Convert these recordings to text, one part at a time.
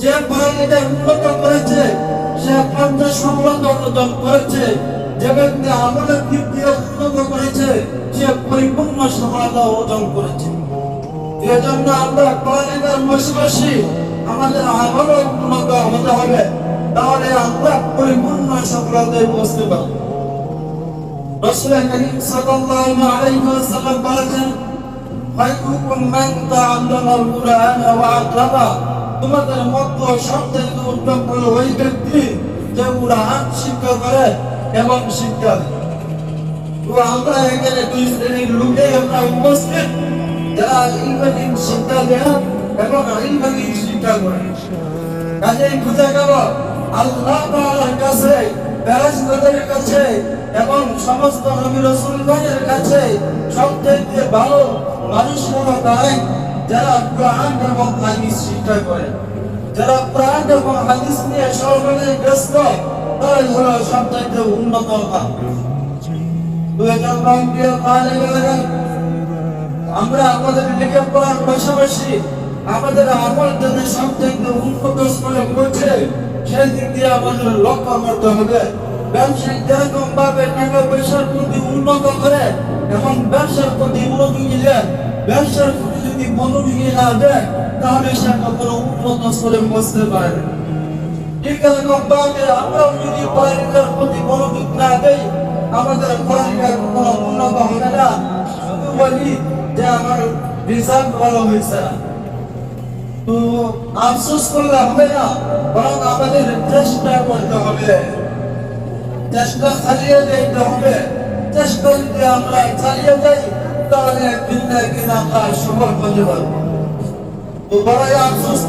যে বেশি উন্নত করেছে সে পঞ্চাশ সম্পদ অর্জন করেছে। যে ব্যক্তি আমলের দিক দিয়ে উন্নত করেছে সে পরিপূর্ণ সফলতা অর্জন করেছে এজন্য আমরা কোরআনের পাশাপাশি আমাদের আমলও উন্নত হতে হবে তাহলে আমরা পরিপূর্ণ সফলতায় পৌঁছতে পারবো رسول الكريم صلى الله عليه وسلم বলেছেন خيركم من تعلم القرآن وعلمه তোমাদের মধ্যে সবথেকে উত্তম হলো ওই ব্যক্তি যে কোরআন শিক্ষা করে এবং শিক্ষা। তো আমরা এখানে দুই শ্রেণির লোকে আমরা উপস্থিত। যারা ইলমানি শিক্ষা দেয় এবং ইলমানি শিক্ষা করে। কাজেই বুঝে গেল, আল্লাহ কাছে কাছে এবং সমস্ত নবী রাসূলগণের কাছে ভালো মানুষ যারা কোরআন এবং হাদিস শিক্ষা করে। যারা কোরআন এবং হাদিস নিয়ে সর্বদাই ব্যস্ত লক্ষ্য করতে হবে। ব্যবসায়িক যেরকম ভাবে টাকা উন্নত করে এবং ব্যবসার প্রতি মনোযোগী দিলে ব্যবসার প্রতি যদি মনোযোগী না দেয়, তাহলে সে কখনো উন্নত স্তরে পৌঁছতে পারে না। ঠিক এরকম ভাবে আমরাও যদি পড়ালেখার প্রতি মনোযোগ না দেই, আমাদের পড়ালেখা কোনো উন্নত হবে না। শুধু বলি যে আমার রেজাল্ট ভালো হয়েছে। তো আফসোস করলে না, বরং আমাদের চেষ্টা করতে হবে। চেষ্টা চালিয়ে যেতে হবে। চেষ্টা যদি আমরা চালিয়ে যাই, তাহলে একদিন না আমরা সফল হতে পারব। তো বড়ই আফসোস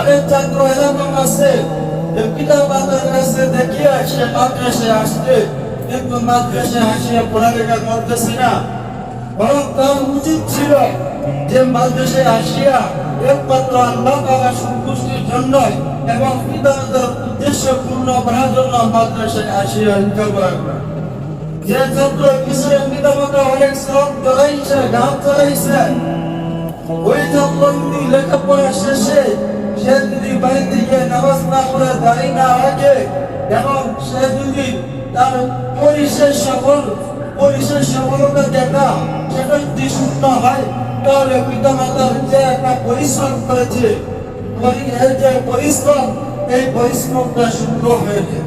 অনেক ছাত্র এরকম আছে যে পিতা মাতার কাছে দেখিয়ে সে মাদ্রাসায় আসছে। কিন্তু মাদ্রাসায় আসিয়া পড়ালেখা করতেছে না। বরং তার উচিত ছিল যে মাদ্রাসায় আসিয়া একমাত্র আল্লাহ তাআলা সন্তুষ্টির জন্য এবং পিতা মাতার উদ্দেশ্য পূর্ণ করার জন্য আসিয়া যে ছাত্র পিছনে পিতা অনেক শ্রম চলাইছে, গান চলাইছে, ওই ছাত্র লেখাপড়া শেষে সে যদি বাড়ির দিকে নামাজ না করে দাঁড়িয়ে না রাখে এবং সে যদি তার পরিশেষ সফল পরিশেষ সফলতা দেখা, সেটা যদি শূন্য হয়, তাহলে পিতা মাতার যে একটা পরিশ্রম করেছে যে পরিশ্রম, এই পরিশ্রমটা শূন্য হয়ে যায়।